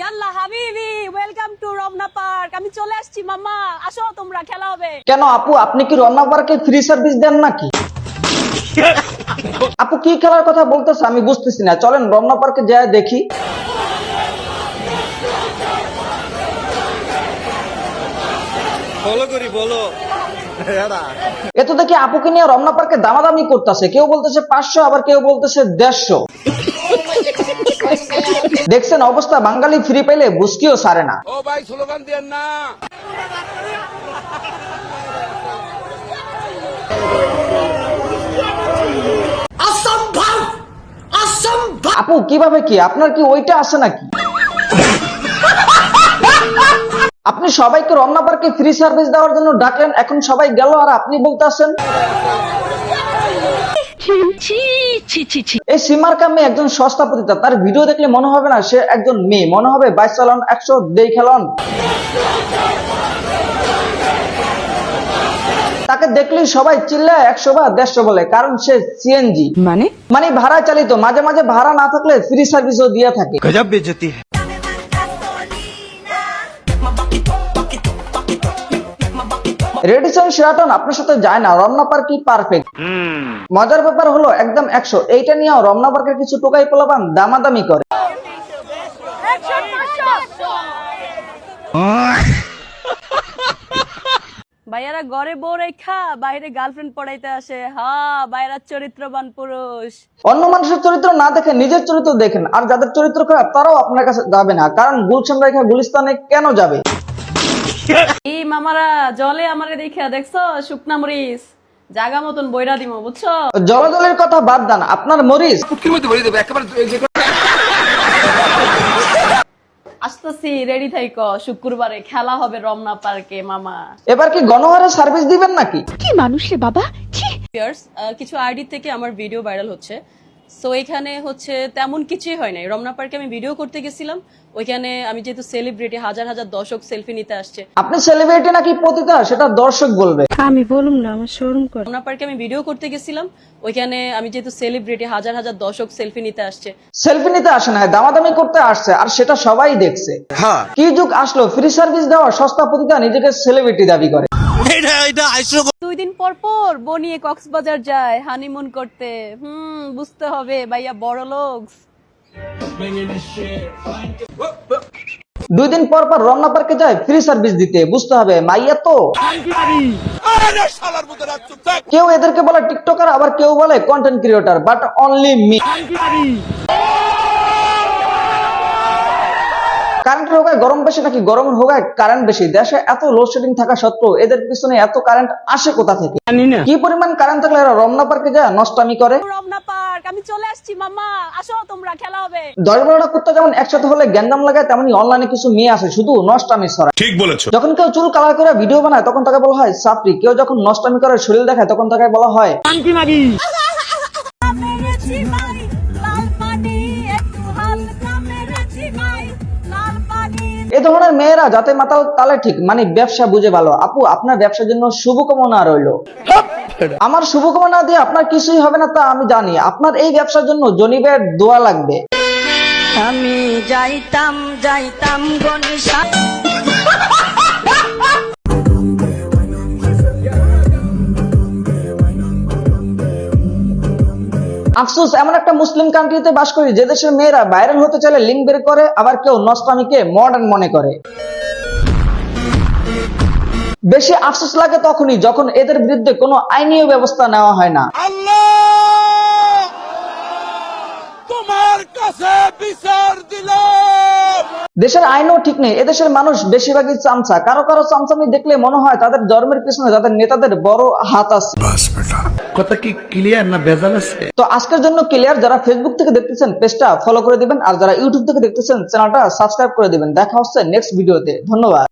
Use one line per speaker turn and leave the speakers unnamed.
ইয়াল্লা হাবিবি welcome to Ramna park আমি চলে আসছি মাম্মা। আসো তোমরা খেলা হবে।
কেন আপু? আপনি কি রমনা পার্কে ফ্রি সার্ভিস দেন নাকি? আপু কি খেলার কথা বলতেছে? আমি বুঝতেছি না। চলেন রমনা পার্কে যায় দেখি।
ফলো করি বলো
এ তো দেখি আপুকে নিয়ে রমনা পার্কে দামাদামি করতেছে। কেউ বলতেছে পাঁচশো আবার কেউ বলতেছে দেড়শো। দেখছেন অবস্থা বাঙালি ফ্রি পেলে বুঝকিও সারে না।
ও ভাই স্লোগান দেন না।
আপু কীভাবে কি? আপনার কি ওইটা আছে নাকি? আপনি সবাইকে রমনা পার্কে ফ্রি সার্ভিস দেওয়ার জন্য ডাকলেন এখন সবাই গেল আর আপনি বলতেছেন? এই সীমার কামে একজন সস্তা পতিতা তার ভিডিও দেখলে মনে হবে না সে একজন মেয়ে মনে হবে বাইশ চালন একশো দেই খেলন। তাকে দেখলেই সবাই চিল্লায় একশো বা দেড়শো বলে কারণ সে সিএনজি
মানে?
মানে ভাড়া চালিত মাঝে মাঝে ভাড়া না থাকলে ফ্রি সার্ভিসও দিয়ে থাকে। রেডিসন সেরাটন আপনার সাথে যায় না রমনা পার্ক কি পারফেক্ট মজার ব্যাপার হলো একদম একশো। এইটা নিয়েও রমনা পার্কের কিছু টোকাই পোলাপান দামাদামি করে।
ভাইয়ারা ঘরে বউ রেখা বাইরে গার্লফ্রেন্ড পড়াইতে আসে। হা ভাইয়ারা চরিত্রবান পুরুষ।
অন্য মানুষের চরিত্র না দেখে নিজের চরিত্র দেখেন আর যাদের চরিত্র খারাপ তারাও আপনার কাছে যাবে না কারণ গুলশান রেখা গুলিস্তানে কেন যাবে?
এই মামারা জলে আমারে দেখা দেখছ? শুকনা মরিচ। জাগা মতন বইরা দিমো বুঝছ?
জলজলের কথা বাদ দেন আপনার মরিচ।
পুটকির মধ্যে ভরে দেবে একেবারে
আসতেছি রেডি থাইকো শুক্রবারে খেলা হবে রমনা পার্কে মামা।
এবার কি গণহারে সার্ভিস দিবেন নাকি?
কি মানুষ রে বাবা?
কিছু আইডি থেকে আমার ভিডিও ভাইরাল হচ্ছে। সো এখানে হচ্ছে তেমন কিছুই হয় নাই। রমনা পার্কে আমি ভিডিও করতে গেছিলাম। ওইখানে আমি যেহেতু সেলিব্রিটি হাজার হাজার দর্শক সেলফি নিতে আসছে।
আপনি সেলিব্রিটি নাকি পতিতা? সেটা দর্শক বলবে।
আমি বলুম না আমার শোরুম করে।
রমনা পার্কে আমি ভিডিও করতে গেছিলাম। ওইখানে আমি যেহেতু সেলিব্রিটি হাজার হাজার দর্শক সেলফি নিতে আসছে।
সেলফি নিতে আসে না দামাদামি করতে আসছে আর সেটা সবাই দেখছে।
হ্যাঁ।
কি যুগ আসলো ফ্রি সার্ভিস দেওয়া সস্তা পতিতা নিজেকে সেলিব্রিটি দাবি করে।
এটা এটা আইসো
দুই দিন পর পর বনিয়ে কক্সবাজার যায় হানিমুন করতে। হুম বুঝতে হবে ভাইয়া বড় লোক।
দুই দিন পর পর রমনা পার্কে যায় ফ্রি সার্ভিস দিতে বুঝতে হবে মাইয়া তো। কেউ এদেরকে বলে টিকটকার আবার কেউ বলে content creator but only me কারেন্টের হোগায় গরম বেশি নাকি গরমের হোগায় কারেন্ট বেশি? দেশে এত লোডশেডিং থাকা সত্ত্বেও এদের পিছনে এত কারেন্ট আসে কোথা থেকে? কি পরিমাণ কারেন্ট থাকলে এরা রমনা পার্কে যায় নষ্টামি করে?
রমনা পার্ক আমি চলে আসছি মাম্মা। আসো তোমরা খেলা হবে।
দশ বারোটা কুত্তা যেমন একসাথে হলে গ্যান্ডাম লাগায় তেমনি অনলাইনে কিছু মেয়ে আছে শুধু নষ্টামি ছড়া
ঠিক বলেছ।
যখন কেউ চুল কালার করে ভিডিও বানায় তখন তাকে বলা হয় সাপরি কেউ যখন নষ্টামি করে শরীর দেখায় তখন তাকে বলা হয় এ ধরনের মেয়েরা যাতে মাতাল তালে ঠিক মানে ব্যবসা বুঝে ভালো। আপু, আপনার ব্যবসার জন্য শুভকামনা রইল। আমার শুভকামনা দিয়ে আপনার কিছুই হবে না তা আমি জানি। আপনার এই ব্যবসার জন্য জনিবের দোয়া লাগবে।
আমি যাইতাম যাইতাম গনিশা
আফসোস এমন একটা মুসলিম কান্ট্রিতে বাস করি যে দেশের মেয়েরা ভাইরাল হতে চাইলে লিঙ্ক বের করে আবার কেউ নষ্টামিকে মডার্ন মনে করে। বেশি আফসোস লাগে তখনই যখন এদের বিরুদ্ধে কোনো আইনীয় ব্যবস্থা নেওয়া হয় না।
তোমার কাছে বিচার দিলাম!
দেশের আইনও ঠিক নেই এদেশের মানুষ বেশিরভাগই চামচা। কারও কারও চামচামি দেখলে মনে হয় তাদের জন্মের পিছনে তাদের নেতাদের বড় হাত আছে।
কথা কি ক্লিয়ার না ভেজাল আছে?
তো আজকের জন্য ক্লিয়ার যারা ফেসবুক থেকে দেখতেছেন পেজটা ফলো করে দিবেন, আর যারা ইউটিউব থেকে দেখতেছেন চ্যানেলটা সাবস্ক্রাইব করে দিবেন। দেখা হচ্ছে নেক্সট ভিডিওতে ধন্যবাদ।